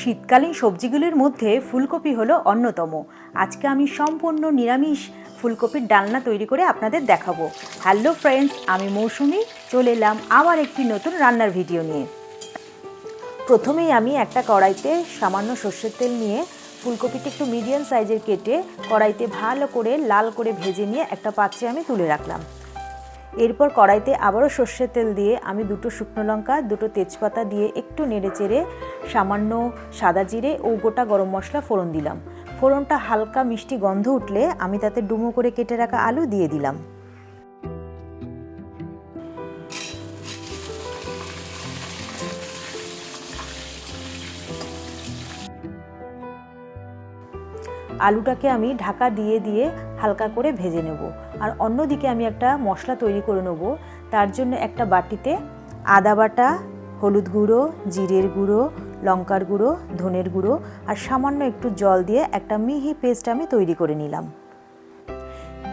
শীতকালীন সবজিগুলির মধ্যে ফুলকপি হলো অন্যতম। আজকে আমি সম্পূর্ণ নিরামিষ ফুলকপির ডালনা তৈরি করে আপনাদের দেখাবো। হ্যালো ফ্রেন্ডস, আমি মৌসুমি, চলে এলাম আবার একটি নতুন রান্নার ভিডিও নিয়ে। প্রথমেই আমি একটা কড়াইতে সামান্য সর্ষের তেল নিয়ে ফুলকপিটা একটু মিডিয়াম সাইজের কেটে কড়াইতে ভালো করে লাল করে ভেজে নিয়ে একটা পাত্রে আমি তুলে রাখলাম। এরপর কড়াইতে আবারও সর্ষের তেল দিয়ে আমি দুটো শুকনো লঙ্কা, দুটো তেজপাতা দিয়ে একটু নেড়ে চেড়ে সামান্য সাদা জিরে ও গোটা গরম মশলা ফোড়ন দিলাম। ফোড়নটা হালকা মিষ্টি গন্ধ উঠলে আমি তাতে ডুমো করে কেটে রাখা আলু দিয়ে দিলাম। আলুটাকে আমি ঢাকা দিয়ে দিয়ে হালকা করে ভেজে নেব। আর অন্যদিকে আমি একটা মশলা তৈরি করে নেব। তার জন্য একটা বাটিতে আদা বাটা, হলুদ গুঁড়ো, জিরের গুঁড়ো, লঙ্কার গুঁড়ো, ধনের গুঁড়ো আর সামান্য একটু জল দিয়ে একটা মিহি পেস্ট আমি তৈরি করে নিলাম।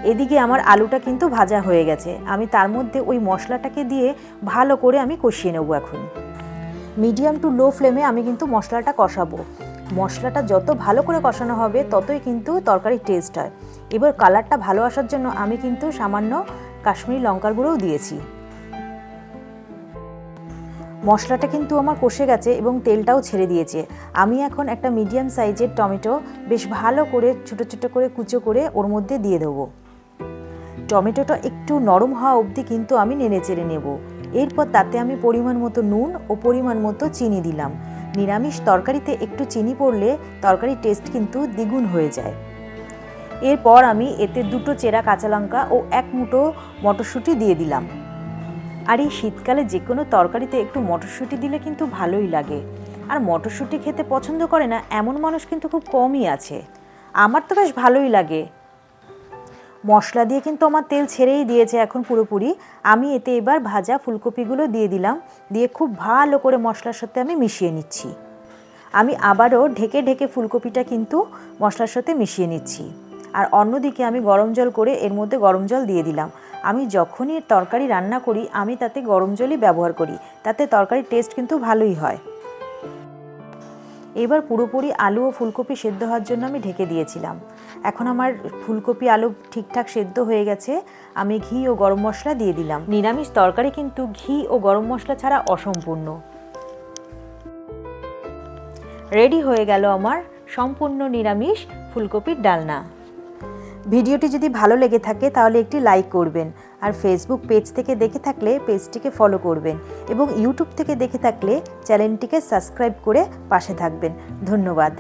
এদিকে আমার আলুটা কিন্তু ভাজা হয়ে গেছে। আমি তার মধ্যে ওই মশলাটাকে দিয়ে ভালো করে আমি কষিয়ে নেব এখন। মিডিয়াম টু লো ফ্লেমে আমি কিন্তু মশলাটা কষাবো। মশলাটা যত ভালো করে কষানো হবে, ততই কিন্তু তরকারির টেস্ট হয়। এবার কালারটা ভালো আসার জন্য আমি কিন্তু সামান্য কাশ্মীরি লঙ্কার গুঁড়োও দিয়েছি। মশলাটা কিন্তু আমার কষে গেছে এবং তেলটাও ছেড়ে দিয়েছে। আমি এখন একটা মিডিয়াম সাইজের টমেটো বেশ ভালো করে ছোটো ছোটো করে কুচো করে ওর মধ্যে দিয়ে দেবো। টমেটোটা একটু নরম হওয়া অবধি কিন্তু আমি নেড়ে চেড়ে নেব। এরপর তাতে আমি পরিমাণ মতো নুন ও পরিমাণ মতো চিনি দিলাম। নিরামিষ তরকারিতে একটু চিনি পড়লে তরকারির টেস্ট কিন্তু দ্বিগুণ হয়ে যায়। এরপর আমি এতে দুটো চেরা কাঁচা লঙ্কা ও এক মুঠো মটরশুঁটি দিয়ে দিলাম। আর এই শীতকালে যে কোনো তরকারিতে একটু মটরশুঁটি দিলে কিন্তু ভালোই লাগে। আর মটরশুঁটি খেতে পছন্দ করে না, এমন মানুষ কিন্তু খুব কমই আছে। আমার তো বেশ ভালোই লাগে। মশলা দিয়ে কিন্তু আমার তেল ছেড়েই দিয়েছে এখন পুরোপুরি। আমি এতে এবার ভাজা ফুলকপিগুলো দিয়ে দিলাম। দিয়ে খুব ভালো করে মশলার সাথে আমি মিশিয়ে নিচ্ছি। আমি আবারও ঢেকে ঢেকে ফুলকপিটা কিন্তু মশলার সাথে মিশিয়ে নিচ্ছি। আর অন্যদিকে আমি গরম জল করে এর মধ্যে গরম জল দিয়ে দিলাম। আমি যখনই তরকারি রান্না করি, আমি তাতে গরম জলই ব্যবহার করি। তাতে তরকারির টেস্ট কিন্তু ভালোই হয়। এবার পুরোপুরি আলু ও ফুলকপি সেদ্ধ হওয়ার জন্য আমি ঢেকে দিয়েছিলাম। এখন আমার ফুলকপি আলু ঠিকঠাক সেদ্ধ হয়ে গেছে, আমি ঘি ও গরম মশলা দিয়ে দিলাম। নিরামিষ তরকারি কিন্তু ঘি ও গরম মশলা ছাড়া অসম্পূর্ণ। রেডি হয়ে গেল আমার সম্পূর্ণ নিরামিষ ফুলকপির ডালনা। ভিডিওটি যদি ভালো লেগে থাকে তাহলে একটি লাইক করবেন আর ফেসবুক পেজ থেকে দেখে থাকলে পেজটিকে ফলো করবেন এবং ইউটিউব থেকে দেখে থাকলে চ্যানেলটিকে সাবস্ক্রাইব করে পাশে থাকবেন। ধন্যবাদ।